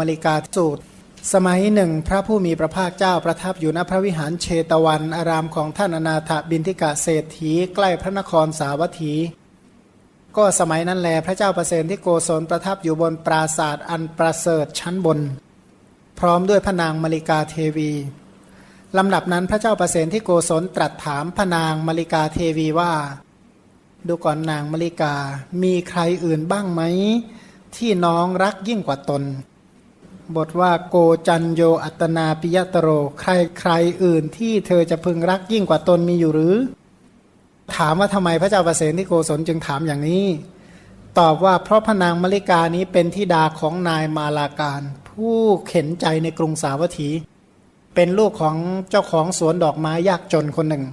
มริกาสูตร สมัยหนึ่ง พระผู้มีพระภาคเจ้าประทับอยู่ณพระวิหารเชตวัน อารามของท่านอนาถบินทิกะเศรษฐี ใกล้พระนครสาวัตถี ก็สมัยนั้นแลพระเจ้าประเสนที่โกศลประทับอยู่บนปราศาสตร์อันประเสริฐชั้นบน พร้อมด้วยพระนางมริกาเทวีลำดับนั้นพระเจ้าประเสนที่โกศลตรัสถามพนางมริกาเทวีว่า ดูก่อนนางมริกามีใครอื่นบ้างไหม ที่น้องรักยิ่งกว่าตน บทว่าโกจันโยอัตนาปิยตโร ใครใครอื่นที่เธอจะพึงรักยิ่งกว่าตนมีอยู่หรือ ถามว่าทำไมพระเจ้าประเสนที่โกศลจึงถามอย่างนี้ ตอบว่าเพราะพนางมริกานี้เป็นธิดาของนายมาลาการ ผู้เข็นใจในกรุงสาวัตถี เป็นลูกของเจ้าของสวนดอกไม้ยากจนคนหนึ่ง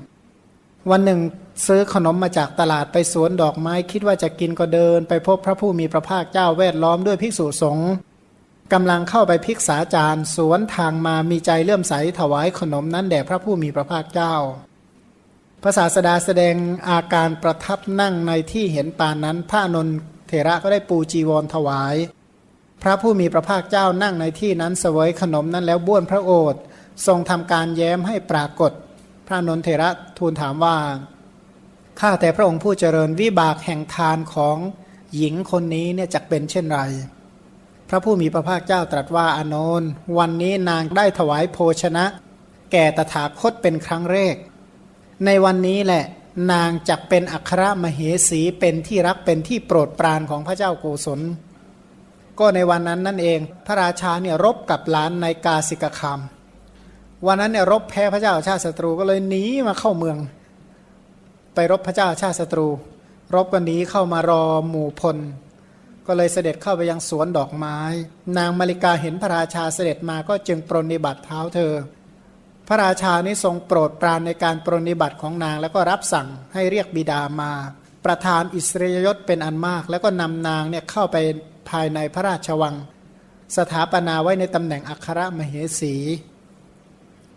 วันหนึ่งซื้อขนมมาจากตลาดไปสวนดอกไม้คิดว่าจะกินก็เดิน ไปพบพระผู้มีพระภาคเจ้าแวดล้อมด้วยภิกษุสงฆ์ กำลังเข้าไปพิกษาจารย์สวนทางมามีใจเลื่อมใสถวายขนมนั้นแด่พระผู้มีพระภาคเจ้า พระศาสดาแสดงอาการประทับนั่งในที่เห็นปานนั้น พระนนทเถระก็ได้ปูจีวรถวาย พระผู้มีพระภาคเจ้านั่งในที่นั้นเสวยขนมนั้นแล้วบ้วนพระโอษฐ์ทรงทำการแย้มให้ปรากฏ พระนนทเถระทูลถามว่าข้าแต่พระองค์ผู้เจริญวิบากแห่งทานของหญิงคนนี้เนี่ยจะเป็นเช่นไร พระผู้มีพระภาคเจ้าตรัสว่าอานนท์วันนี้นางได้ถวายโภชนะ แก่ตถาคตเป็นครั้งแรก ในวันนี้แหละนางจักเป็นอัครมเหสีเป็นที่รักเป็นที่โปรดปรานของพระเจ้าโกศล ก็ในวันนั้นนั่นเอง พระราชาเนี่ยรบกับหลานในกาสิกคามวันนั้นเนี่ยรบแพ้พระเจ้าชาติศัตรูก็เลยหนีมาเข้าเมือง ไปรบพระเจ้าชาติศัตรู รบกันนี้เข้ามารอหมู่พล ก็เลยเสด็จเข้าไปยังสวนดอกไม้ นางมาริกาเห็นพระราชาเสด็จมาก็จึงปรนนิบัติเท้าเธอ พระราชานี้ทรงโปรดปรานในการปรนนิบัติของนางแล้วก็รับสั่งให้เรียกบิดามา ประธานอิสริยยศเป็นอันมาก แล้วก็นำนางเนี่ยเข้าไปภายในพระราชวัง สถาปนาไว้ในตำแหน่งอัครมเหสี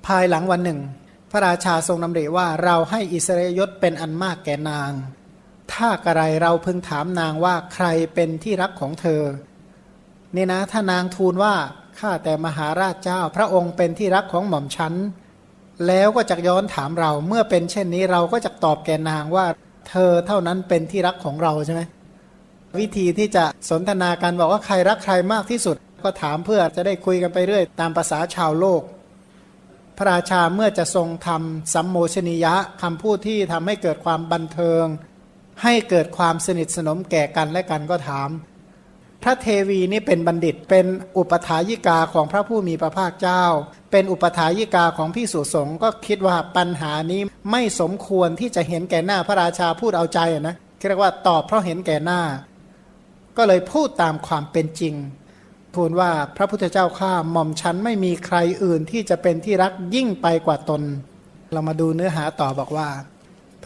ภายหลังวันหนึ่ง พระราชาทรงดำริว่าเราให้อิสริยยศเป็นอันมากแก่นาง ถ้ากระไรเราพึงถามนางว่าใครเป็นที่รักของเธอ นี่นะ ถ้านางทูลว่าข้าแต่มหาราชเจ้า พระองค์เป็นที่รักของหม่อมฉันแล้วก็จะย้อนถามเราเมื่อเป็นเช่นนี้เราก็จะตอบแก่นางว่า เธอเท่านั้นเป็นที่รักของเราใช่ไหมวิธีที่จะสนทนากันบอกว่าใครรักใครมากที่สุด ก็ถามเพื่อจะได้คุยกันไปเรื่อย ตามภาษาชาวโลก พระราชาเมื่อจะทรงทำสัมโมชนิยะคำพูดที่ทำให้เกิดความบันเทิง ให้เกิดความสนิทสนมแก่กันและกันก็ถาม พระเทวีนี่เป็นบัณฑิตเป็นอุปถายิกาของพระผู้มีพระภาคเจ้า เป็นอุปถายิกาของพิสุสงก็คิดว่าปัญหานี้ไม่สมควรที่จะเห็นแก่หน้าพระราชาพูดเอาใจอะนะเรียกว่าตอบเพราะเห็นแก่หน้า ก็เลยพูดตามความเป็นจริงทูลว่าพระพุทธเจ้าข้าหม่อมฉันไม่มีใครอื่นที่จะเป็นที่รักยิ่งไปกว่าตน เรามาดูเนื้อหาต่อบอกว่า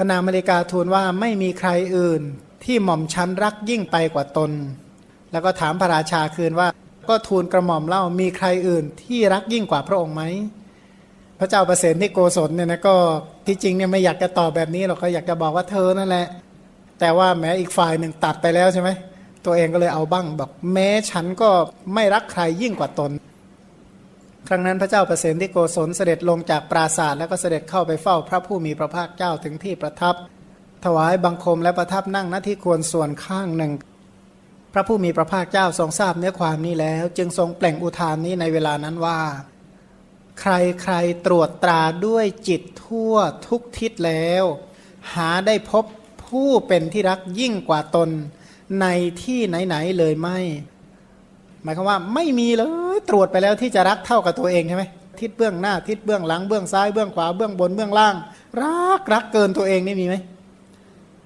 พระนางมาริกาทูลว่าไม่มีใครอื่นที่หม่อมฉันรักยิ่งไปกว่าตน แล้วก็ถามพระราชาคืนว่า ก็ทูลกระหม่อมเล่ามีใครอื่นที่รักยิ่งกว่าพระองค์ไหมพระเจ้าประเสริฐที่โกศลเนี่ยนะก็ที่จริงเนี่ยไม่อยากจะตอบแบบนี้หรอกก็อยากจะบอกว่าเธอนั่นแหละ แต่ว่าแม้อีกฝ่ายหนึ่งตัดไปแล้วใช่ไหมตัวเองก็เลยเอาบ้างบอกแม้ฉันก็ไม่รักใครยิ่งกว่าตน ครั้งนั้นพระเจ้าประเสริฐที่โกศลเสด็จลงจากปราศาสตร์แล้วก็เสด็จเข้าไปเฝ้าพระผู้มีพระภาคเจ้าถึงที่ประทับ ถวายบังคมและประทับนั่งณที่ควรส่วนข้างหนึ่ง พระผู้มีพระภาคเจ้าทรงทราบเนื้อความนี้แล้ว จึงทรงเปล่งอุทานนี้ในเวลานั้นว่า ใครใครตรวจตราด้วยจิตทั่วทุกทิศแล้ว หาได้พบผู้เป็นที่รักยิ่งกว่าตน ในที่ไหนๆเลยไม่ หมายความว่าไม่มีเลยตรวจไปแล้วที่จะรักเท่ากับตัวเองใช่ไหมทิศเบื้องหน้าทิศเบื้องหลังเบื้องซ้ายเบื้องขวาเบื้องบนเบื้องล่าง รักรักเกินตัวเองนี่มีไหม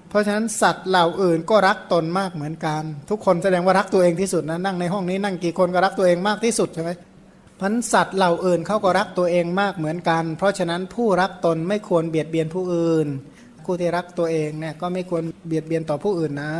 เพราะฉะนั้นสัตว์เหล่าอื่นก็รักตนมากเหมือนกัน ทุกคนแสดงว่ารักตัวเองที่สุดนะนั่งในห้องนี้นั่งกี่คนก็รักตัวเองมากที่สุดใช่ไหมพันสัตว์เหล่าอื่นเขาก็รักตัวเองมากเหมือนกัน เพราะฉะนั้นผู้รักตนไม่ควรเบียดเบียนผู้อื่นผู้ที่รักตัวเองเนี่ยก็ไม่ควรเบียดเบียนต่อผู้อื่นนะ